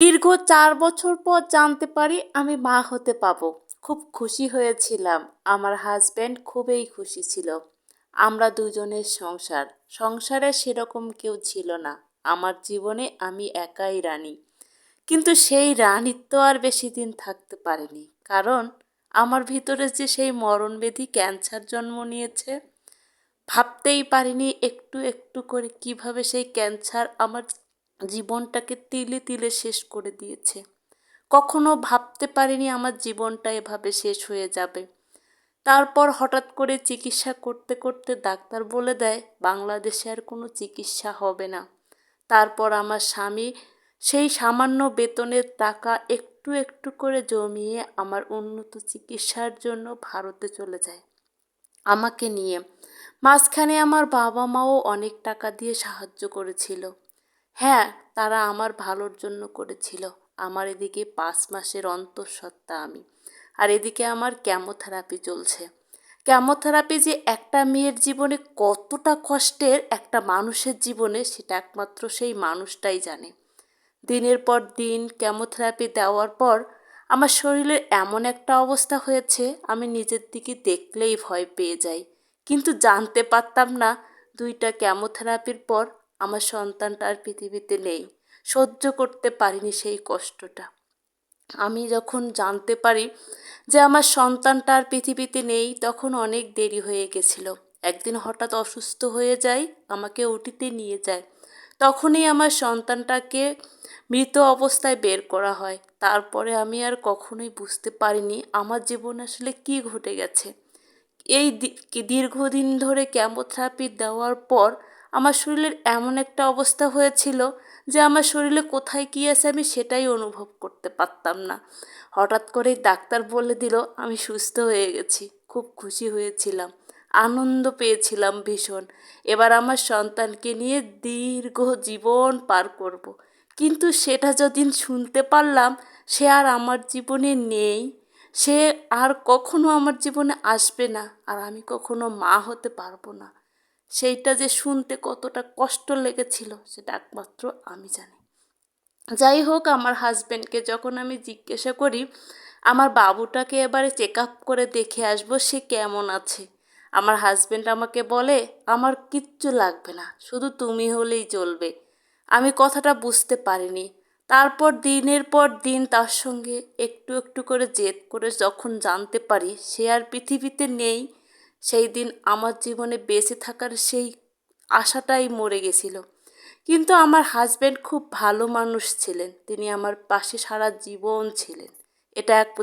দীর্ঘ চার বছর পর জানতে পারি আমি মা হতে পাবো। খুব খুশি হয়েছিলাম। আমার হাজব্যান্ড খুবই খুশি ছিল। আমরা দুজনের সংসার। সংসারে সেরকম কেউ ছিল না। আমার জীবনে আমি একাই রানী। কিন্তু সেই রানীত্ব আর বেশি দিন থাকতে পারেনি। কারণ আমার ভিতরে যে সেই মরণবেধি ক্যান্সার জন্ম নিয়েছে, ভাবতেই পারিনি একটু একটু করে কীভাবে সেই ক্যান্সার আমার জীবনটাকে তিলে তিলে শেষ করে দিয়েছে। কখনো ভাবতে পারিনি আমার জীবনটা এভাবে শেষ হয়ে যাবে। তারপর হঠাৎ করে চিকিৎসা করতে করতে ডাক্তার বলে দেয়, বাংলাদেশে আর কোনো চিকিৎসা হবে না। তারপর আমার স্বামী সেই সামান্য বেতনের টাকা একটু একটু করে জমিয়ে আমার উন্নত চিকিৎসার জন্য ভারতে চলে যায়। আমাকে নিয়ে। মাঝখানে আমার বাবা মাও অনেক টাকা দিয়ে সাহায্য করেছিল। হ্যাঁ তারা আমার ভালোর জন্য করেছিল। আমার এদিকে পাঁচ মাসের অন্তঃসত্ত্বা আমি। আর এদিকে আমার ক্যামোথেরাপি চলছে। ক্যামোথেরাপি যে একটা মেয়ের জীবনে কতটা কষ্টের একটা মানুষের জীবনে সেটা একমাত্র সেই মানুষটাই জানে। দিনের পর দিন ক্যামোথেরাপি দেওয়ার পর আমার শরীরের এমন একটা অবস্থা হয়েছে, আমি নিজের দিকে দেখলেই ভয় পেয়ে যাই। কিন্তু জানতে পারতাম না, দুইটা ক্যামোথেরাপির পর আমার সন্তানটা আর পৃথিবীতে নেই। সহ্য করতে পারিনি সেই কষ্টটা। আমি যখন জানতে পারি যে আমার সন্তানটা আর পৃথিবীতে নেই, তখন অনেক দেরি হয়ে গেছিল। একদিন হঠাৎ অসুস্থ হয়ে যাই আমাকে ওটিতে নিয়ে যায়। তখনই আমার সন্তানটাকে মৃত অবস্থায় বের করা হয়। তারপরে আমি আর কখনোই বুঝতে পারিনি আমার জীবনে আসলে কি ঘটে গেছে। এই দীর্ঘদিন ধরে ক্যামোথেরাপি দেওয়ার পর আমার শরীরের এমন একটা অবস্থা হয়েছিল যে আমার শরীরে কোথায় কী আছে আমি সেটাই অনুভব করতে পারতাম না। হঠাৎ করেই ডাক্তার বলে দিল, আমি সুস্থ হয়ে গেছি, খুব খুশি হয়েছিলাম, আনন্দ পেয়েছিলাম ভীষণ। এবার আমার সন্তানকে নিয়ে দীর্ঘ জীবন পার করব। কিন্তু সেটা যদিন শুনতে পারলাম, সে আর আমার জীবনে নেই। সে আর কখনো আমার জীবনে আসবে না, আর আমি কখনো মা হতে পারব না। সেইটা যে শুনতে কতটা কষ্ট লেগেছিল সেটা একমাত্র আমি জানি। যাই হোক, আমার হাজব্যান্ডকে যখন আমি জিজ্ঞাসা করি, আমার বাবুটাকে এবারে চেক আপ করে দেখে আসব, সে কেমন আছে? আমার হাজব্যান্ড আমাকে বলে, আমার কিচ্ছু লাগবে না, শুধু তুমি হলেই চলবে। আমি কথাটা বুঝতে পারিনি। তারপর দিনের পর দিন তার সঙ্গে একটু একটু করে জেদ করে যখন জানতে পারি, সে আর পৃথিবীতে নেই সেই দিন আমার জীবনে বেঁচে থাকার সেই আশাটাই মরে গেছিল। কিন্তু আমার হাজব্যান্ড খুব ভালো মানুষ ছিলেন। তিনি আমার পাশে সারা জীবন ছিলেন। এটা এক